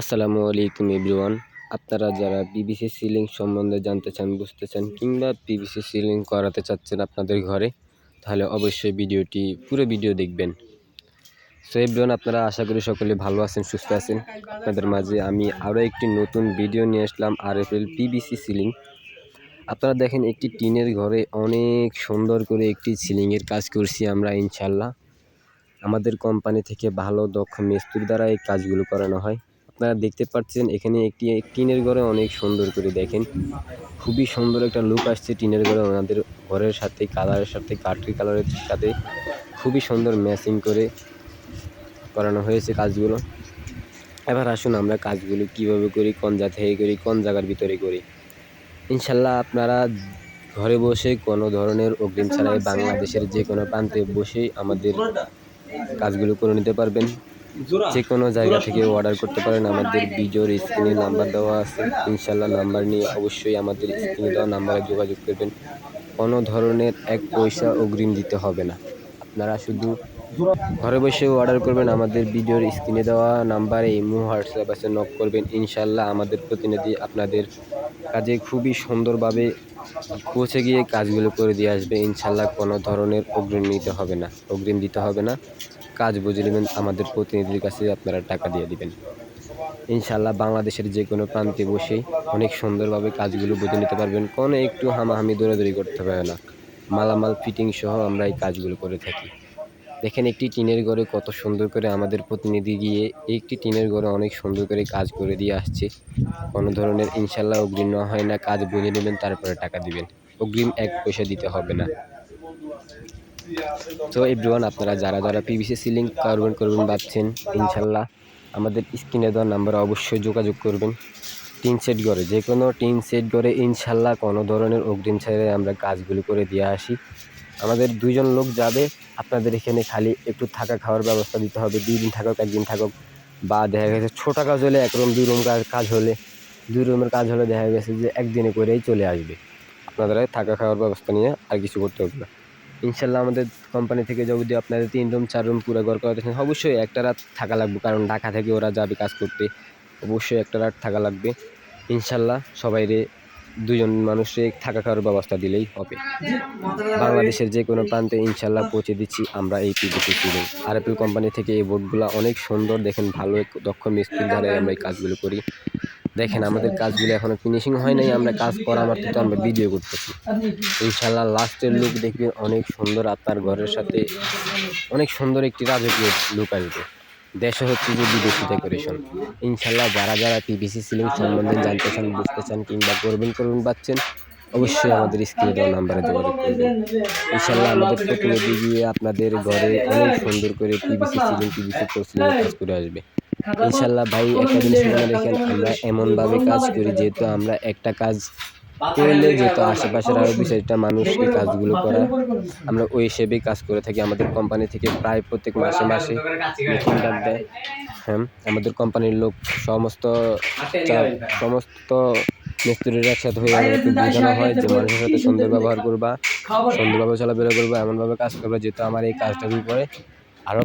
আসসালামু আলাইকুম এভরিওয়ান। আপনারা যারা পিভিসি সিলিং সম্বন্ধে জানতে চান বুঝতে চান কিংবা পিভিসি সিলিং করাতে চাচ্ছেন আপনাদের ঘরে, তাহলে অবশ্যই ভিডিওটি, পুরো ভিডিও দেখবেন। সো এভরিওয়ান আপনারা আশা করি সকলে ভালো আছেন, সুস্থ আছেন। আপনাদের মাঝে আমি আরও একটি নতুন ভিডিও নিয়ে আসলাম R F L PVC ceiling আপনারা দেখেন, একটি টিনের ঘরে অনেক সুন্দর করে একটি সিলিংয়ের কাজ করছি আমরা ইনশাল্লাহ আমাদের কোম্পানি থেকে ভালো, দক্ষ মিস্ত্রি দ্বারা এই কাজগুলো করানো হয়। আপনারা দেখতে পাচ্ছেন, এখানে একটি, টিনের ঘরে অনেক সুন্দর করে দেখেন। খুবই সুন্দর একটা লুক আসছে টিনের ঘরে। ওনাদের ঘরের সাথে কালারের সাথে কাঠি কালারের সাথে খুবই সুন্দর ম্যাচিং করে করানো হয়েছে কাজগুলো। এবার আসুন আমরা কাজগুলো কীভাবে করি, কোন জায়গা থেকে করি, কোন জায়গার ভিতরে করি। ইনশাল্লাহ আপনারা ঘরে বসে কোনো ধরনের অগ্রিম ছাড়াই বাংলাদেশের যে কোনো প্রান্তে বসেই আমাদের কাজগুলো করে নিতে পারবেন। যে কোনো জায়গা থেকে অর্ডার করতে পারেন। আমাদের বিজোর স্ক্রিনে নাম্বার দেওয়া আছে। ইনশাল্লাহ নাম্বার নিয়ে অবশ্যই আমাদের স্ক্রিনে দেওয়া নাম্বারে যোগাযোগ করবেন। কোনো ধরনের এক পয়সা অগ্রিম দিতে হবে না। আপনারা শুধু ঘরে বসে অর্ডার করবেন। আমাদের ভিডিওর স্ক্রিনে দেওয়া নাম্বারে ইমো হোয়াটসঅ্যাপ আছে নক করবেন। ইনশাল্লাহ আমাদের প্রতিনিধি আপনাদের কাজে খুবই সুন্দরভাবে পৌঁছে গিয়ে কাজগুলো করে দিয়ে আসবে। ইনশাল্লাহ কোনো ধরনের অগ্রিম নিতে হবে না। অগ্রিম দিতে হবে না। কাজ বুঝে নেবেন, আমাদের প্রতিনিধির কাছে আপনারা টাকা দিয়ে দেবেন। ইনশাল্লাহ বাংলাদেশের যে কোনো প্রান্তে বসে অনেক সুন্দরভাবে কাজগুলো বুঝে নিতে পারবেন। কোনো একটু হামাহামি দৌড়াদৌড়ি করতে হবে না। মালামাল ফিটিং সহ আমরা এই কাজগুলো করে থাকি। দেখেন একটি টিনের ঘরে কত সুন্দর করে আমাদের প্রতিনিধি গিয়ে একটি টিনের ঘরে অনেক সুন্দর করে কাজ করে দিয়ে আসছে। কোনো ধরনের ইনশাল্লাহ অগ্রিম না হয় না, কাজ বুঝে নেবেন, তারপরে টাকা দিবেন। অগ্রিম এক পয়সা দিতে হবে না। তো এভরিওয়ান আপনারা যারা যারা পিভিসি সিলিং করবেন করবেন ভাবছেন ইনশাল্লাহ আমাদের স্ক্রিনে দেওয়া নাম্বারে অবশ্যই যোগাযোগ করবেন। টিন সেট ঘরে যে কোনো টিন সেট ঘরে ইনশাল্লাহ কোনো ধরনের অগ্রিম ছাড়াই আমরা কাজগুলো করে দিয়ে আসি। আমাদের দুইজন লোক যাবে, আপনাদের এখানে খালি একটু থাকা খাওয়ার ব্যবস্থা দিতে হবে, দুই দিন থাকুক একদিন থাকুক। বা দেখা গেছে ছোটো কাজ হলে এক রুম, দুই রুম কাজ হলে, দুই রুমের কাজ হলে দেখা গেছে যে একদিনে করেই চলে আসবে। আপনাদের থাকা খাওয়ার ব্যবস্থা নিয়ে আর কিছু করতে হবে না। ইনশাল্লাহ আমাদের কোম্পানি থেকে যদি আপনাদের তিন রুম, চার রুম পুরো ঘর করাতে অবশ্যই একটা রাত থাকা লাগবে, কারণ ঢাকা থেকে ওরা যাবে কাজ করতে। অবশ্যই একটা রাত থাকা লাগবে। ইনশাল্লাহ সবাইরে দুজন মানুষে থাকা খাওয়ার ব্যবস্থা দিলেই হবে। বাংলাদেশের যে কোনো প্রান্তে ইনশাল্লাহ পৌঁছে দিচ্ছি আমরা এই পিডিপি সিলিং আর এপল কোম্পানি থেকে এই বোর্ডগুলো অনেক সুন্দর, দেখেন ভালো দক্ষ মিস্ত্রির দ্বারাই আমরা এই কাজগুলো করি। দেখেন আমাদের কাজগুলো এখনও ফিনিশিং হয় নাই, আমরা কাজ করা মাত্র তো আমরা ভিডিও করতেছি। ইনশাল্লাহ লাস্টের লুক দেখবেন অনেক সুন্দর আপনার ঘরের সাথে অনেক সুন্দর একটি রাজকীয় লুক আসবে। দেশে হচ্ছে যে বিদেশি ডেকোরেশন ইনশাল্লাহ যারা যারা পিভিসি সিলিং সম্বন্ধে জানতে চান, বুঝতে চান কিংবা করবেন করবেন, পাচ্ছেন, অবশ্যই আমাদের স্ক্রিনে দেওয়া নাম্বারে যোগাযোগ করবেন। ইনশাল্লাহ আমাদের প্রতিনিধি গিয়ে আপনাদের ঘরে অনেক সুন্দর করে পিভিসি সিলিং পিভিসি সিলিং কাজ করে আসবে। ইনশাল্লাহ ভাই, একটা জিনিস মনে রেখেন, আমরা এমনভাবে কাজ করি, যেহেতু আমরা একটা কাজ করলে যেহেতু আশেপাশের আরও দু চারটা মানুষ এই কাজগুলো করে আমরা ওই হিসেবেই কাজ করে থাকি। আমাদের কোম্পানি থেকে প্রায় প্রত্যেক মাসে মাসে নতুন ডাক দেয়। হ্যাঁ আমাদের কোম্পানির লোক সমস্ত সমস্ত মিস্ত্রির একসাথে হয়ে আমাদেরকে বোঝানো হয় যে মানুষের সাথে সুন্দর ব্যবহার করবা সুন্দরভাবে চলাফেরা করবা এমনভাবে কাজ করবা যেহেতু আমার এই কাজটার উপরে আরও